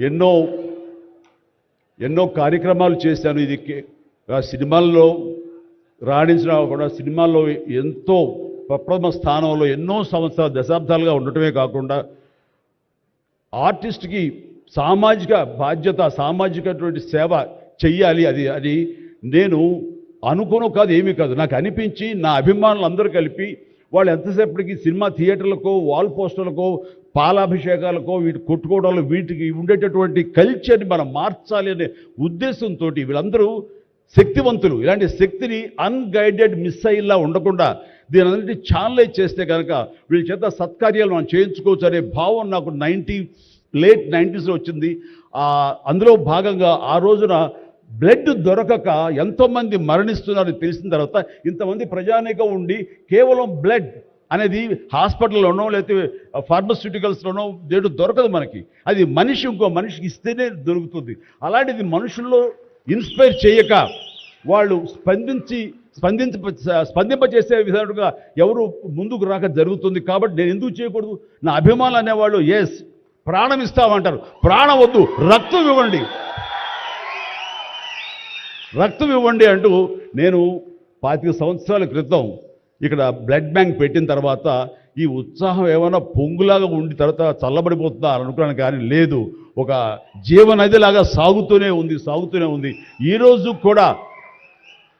ఎన్నో ఎన్నో కార్యక్రమాలు చేశాను. ఇది సినిమాల్లో రాణించిన కూడా సినిమాల్లో ఎంతో ప్రప్రథమ స్థానంలో ఎన్నో సంవత్సరాలు దశాబ్దాలుగా ఉండటమే కాకుండా ఆర్టిస్ట్కి సామాజిక బాధ్యత సామాజికటువంటి సేవ చెయ్యాలి. అది అది నేను అనుకోను కాదు ఏమీ కాదు. నాకు అనిపించి నా అభిమానులు అందరూ కలిపి వాళ్ళు ఎంతసేపటికి సినిమా థియేటర్లకో వాల్ పోస్టర్లకో పాలాభిషేకాలకో వీటి కొట్టుకోవడాలు వీటికి ఉండేటటువంటి కల్చర్ని మనం మార్చాలి అనే ఉద్దేశంతో వీళ్ళందరూ శక్తివంతులు. ఇలాంటి శక్తిని అన్గైడెడ్ మిస్సైల్లా ఉండకుండా దీని అన్నిటి ఛానలైజ్ చేస్తే కనుక వీళ్ళ చేత సత్కార్యాలు మనం చేయించుకోవచ్చు అనే భావం నాకు నైంటీ లేట్ నైంటీస్లో వచ్చింది. అందులో భాగంగా ఆ రోజున బ్లడ్ దొరకక ఎంతోమంది మరణిస్తున్నారని తెలిసిన తర్వాత ఇంతమంది ప్రజానీకం ఉండి కేవలం బ్లడ్ అనేది హాస్పిటల్లోనో లేకపోతే ఫార్మస్యూటికల్స్లోనో దేడు దొరకదు మనకి. అది మనిషి ఇంకో మనిషికి ఇస్తేనే దొరుకుతుంది. అలాంటిది మనుషుల్లో ఇన్స్పైర్ చేయక వాళ్ళు స్పందించి స్పందించ స్పందింపచేసే విధంగా ఎవరు ముందుకు రాక జరుగుతుంది. కాబట్టి నేను ఎందుకు చేయకూడదు? నా అభిమానులు అనేవాళ్ళు ఎస్ ప్రాణం ఇస్తామంటారు. ప్రాణం వద్దు రక్తం ఇవ్వండి. రక్తం ఇవ్వండి అంటూ నేను పాతిక సంవత్సరాల క్రితం ఇక్కడ బ్లడ్ బ్యాంక్ పెట్టిన తర్వాత ఈ ఉత్సాహం ఏమైనా పొంగులాగా ఉండి తర్వాత చల్లబడిపోతుందా అని అనుకున్నాను కానీ లేదు. ఒక జీవనదిలాగా సాగుతూనే ఉంది సాగుతూనే ఉంది. ఈరోజు కూడా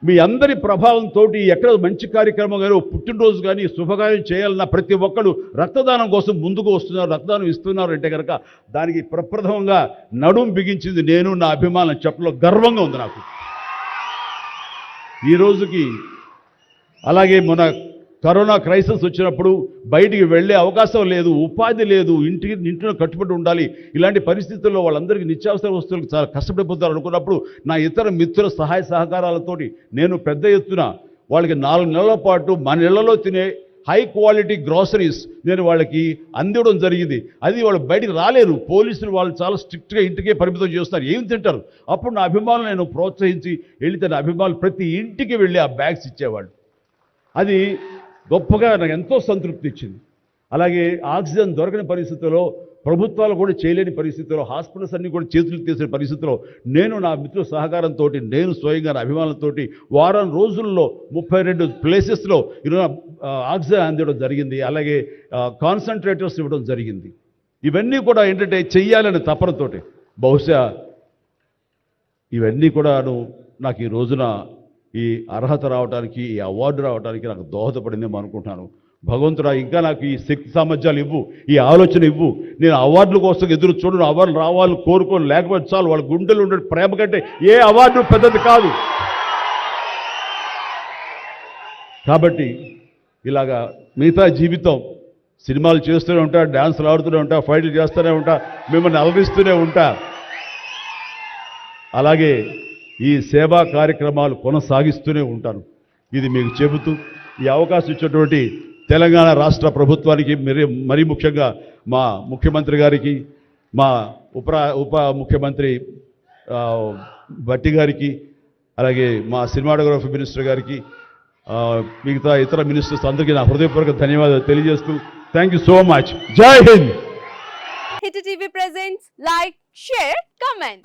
మీ అందరి ప్రభావంతో ఎక్కడ మంచి కార్యక్రమం కానీ పుట్టినరోజు కానీ శుభకార్యం చేయాలన్న ప్రతి ఒక్కరు రక్తదానం కోసం ముందుకు వస్తున్నారు రక్తదానం ఇస్తున్నారు అంటే కనుక దానికి ప్రప్రథమంగా నడుం బిగించింది నేను నా అభిమానం చెప్పలో గర్వంగా ఉంది నాకు. ఈ రోజుకి అలాగే మన కరోనా క్రైసిస్ వచ్చినప్పుడు బయటికి వెళ్ళే అవకాశం లేదు ఉపాధి లేదు ఇంటికి ఇంట్లో కట్టుబడి ఉండాలి ఇలాంటి పరిస్థితుల్లో వాళ్ళందరికీ నిత్యావసర వస్తువులకు చాలా కష్టపడిపోతారు అనుకున్నప్పుడు నా ఇతర మిత్రుల సహాయ సహకారాలతోటి నేను పెద్ద ఎత్తున వాళ్ళకి నాలుగు నెలల పాటు మన ఇళ్ళలో తినే హై క్వాలిటీ గ్రాసరీస్ నేను వాళ్ళకి అందివ్వడం జరిగింది. అది వాళ్ళు బయటికి రాలేరు. పోలీసులు వాళ్ళు చాలా స్ట్రిక్ట్గా ఇంటికే పరిమితం చేస్తారు ఏం తింటారు? అప్పుడు నా అభిమానులు నేను ప్రోత్సహించి వెళితే నా అభిమానులు ప్రతి ఇంటికి వెళ్ళి ఆ బ్యాగ్స్ ఇచ్చేవాళ్ళు. అది గొప్పగా నాకు ఎంతో సంతృప్తి ఇచ్చింది. అలాగే ఆక్సిజన్ దొరకని పరిస్థితుల్లో ప్రభుత్వాలు కూడా చేయలేని పరిస్థితుల్లో హాస్పిటల్స్ అన్నీ కూడా చేతులు తీసిన పరిస్థితుల్లో నేను నా మిత్రుల సహకారంతో నేను స్వయంగా నా అభిమానులతో వారం రోజుల్లో ముప్పై రెండు ప్లేసెస్లో ఈరోజు ఆక్సిజన్ అందించడం జరిగింది. అలాగే కాన్సన్ట్రేటర్స్ ఇవ్వడం జరిగింది. ఇవన్నీ కూడా ఏంటంటే చెయ్యాలనే తపనతోటి. బహుశా ఇవన్నీ కూడాను నాకు ఈ రోజున ఈ అర్హత రావడానికి ఈ అవార్డు రావడానికి నాకు దోహదపడిందేమో అనుకుంటున్నాను. భగవంతుడా ఇంకా నాకు ఈ శక్తి సామర్థ్యాలు ఇవ్వు ఈ ఆలోచన ఇవ్వు. నేను అవార్డుల కోసం ఎదురు చూడను అవార్డులు రావాలని కోరుకోను. లేకపోతే చాలు వాళ్ళ గుండెలు ఉండే ప్రేమ కంటే ఏ అవార్డు పెద్దది కాదు. కాబట్టి ఇలాగా మిగతా జీవితం సినిమాలు చేస్తూనే ఉంటా డ్యాన్సులు ఆడుతూనే ఉంటా ఫైట్లు చేస్తూనే ఉంటా మిమ్మల్ని అలరిస్తూనే ఉంటా. అలాగే ఈ సేవా కార్యక్రమాలు కొనసాగిస్తూనే ఉంటాను ఇది మీకు చెబుతూ ఈ అవకాశం ఇచ్చినటువంటి తెలంగాణ రాష్ట్ర ప్రభుత్వానికి మరి మరీ ముఖ్యంగా మా ముఖ్యమంత్రి గారికి మా ఉప ఉప ముఖ్యమంత్రి భట్టి గారికి అలాగే మా సినిమాటోగ్రఫీ మినిస్టర్ గారికి మిగతా ఇతర మినిస్టర్స్ అందరికీ నా హృదయపూర్వక ధన్యవాదాలు తెలియజేస్తూ thank you so much Jai Hind! Hit TV presents like share comment